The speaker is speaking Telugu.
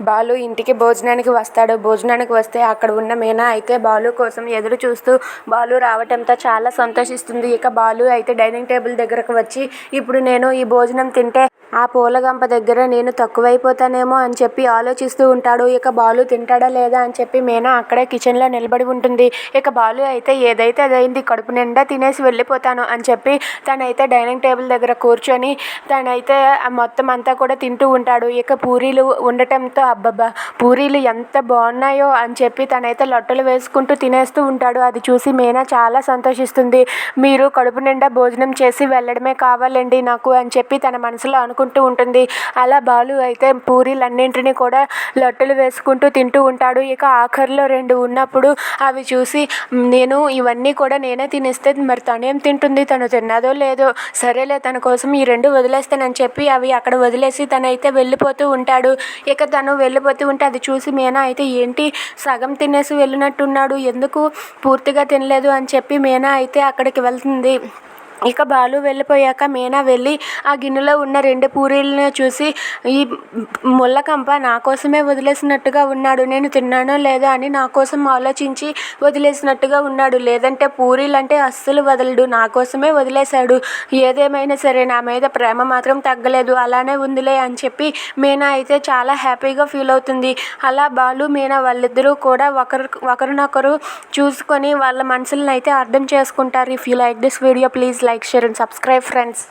బాలు ఇంటికి భోజనానికి వస్తాడు. భోజనానికి వస్తే అక్కడ ఉన్న మీనా అయితే బాలు కోసం ఎదురు చూస్తూ బాలు రావటంతో చాలా సంతోషిస్తుంది. ఇక బాలు అయితే డైనింగ్ టేబుల్ దగ్గరకు వచ్చి ఇప్పుడు నేను ఈ భోజనం తింటే ఆ పూలగంప దగ్గర నేను తక్కువైపోతానేమో అని చెప్పి ఆలోచిస్తూ ఉంటాడు. ఇక బాలు తింటాడా లేదా అని చెప్పి మీనా అక్కడే కిచెన్లో నిలబడి ఉంటుంది. ఇక బాలు అయితే ఏదైతే అదైంది కడుపు నిండా తినేసి వెళ్ళిపోతాను అని చెప్పి తనైతే డైనింగ్ టేబుల్ దగ్గర కూర్చొని తనైతే ఆ మొత్తం అంతా కూడా తింటూ ఉంటాడు. ఇక పూరీలు ఉండటంతో అబ్బబ్బా పూరీలు ఎంత బాగున్నాయో అని చెప్పి తనైతే లొట్టలు వేసుకుంటూ తినేస్తూ ఉంటాడు. అది చూసి మీనా చాలా సంతోషిస్తుంది. మీరు కడుపు నిండా భోజనం చేసి వెళ్ళడమే కావాలండి నాకు అని చెప్పి తన మనసులో అనుకుంటూ ఉంటుంది. అలా బాలు అయితే పూరీలన్నింటినీ కూడా లొట్టలు వేసుకుంటూ తింటూ ఉంటాడు. ఇక ఆఖరిలో రెండు ఉన్నప్పుడు అవి చూసి నేను ఇవన్నీ కూడా నేనే తినేస్తే మరి తనేం తింటుంది? తను తిన్నదో లేదో సరేలే తన కోసం ఈ రెండు వదిలేస్తానని చెప్పి అవి అక్కడ వదిలేసి తనైతే వెళ్ళిపోతూ ఉంటాడు. ఇక తను వెళ్ళిపోతూ ఉంటే అది చూసి మీనా అయితే ఏంటి సగం తినేసి వెళ్ళినట్టున్నాడు ఎందుకు పూర్తిగా తినలేదు అని చెప్పి మీనా అయితే అక్కడికి వెళ్తుంది. ఇక బాలు వెళ్ళిపోయాక మీనా వెళ్ళి ఆ గిన్నెలో ఉన్న రెండు పూరీలను చూసి ఈ ముళ్ళకంప నా కోసమే వదిలేసినట్టుగా ఉన్నాడు. నేను తిన్నానో లేదో అని నా కోసం ఆలోచించి వదిలేసినట్టుగా ఉన్నాడు. లేదంటే పూరీలు అంటే అస్సలు వదలడు. నా కోసమే వదిలేశాడు. ఏదేమైనా సరే నా మీద ప్రేమ మాత్రం తగ్గలేదు. అలానే ఉందిలే అని చెప్పి మీనా అయితే చాలా హ్యాపీగా ఫీల్ అవుతుంది. అలా బాలు మీనా వాళ్ళిద్దరూ కూడా ఒకరు ఒకరినొకరు చూసుకొని వాళ్ళ మనసులను అయితే అర్థం చేసుకుంటారు. If you like this video please like, share and subscribe friends.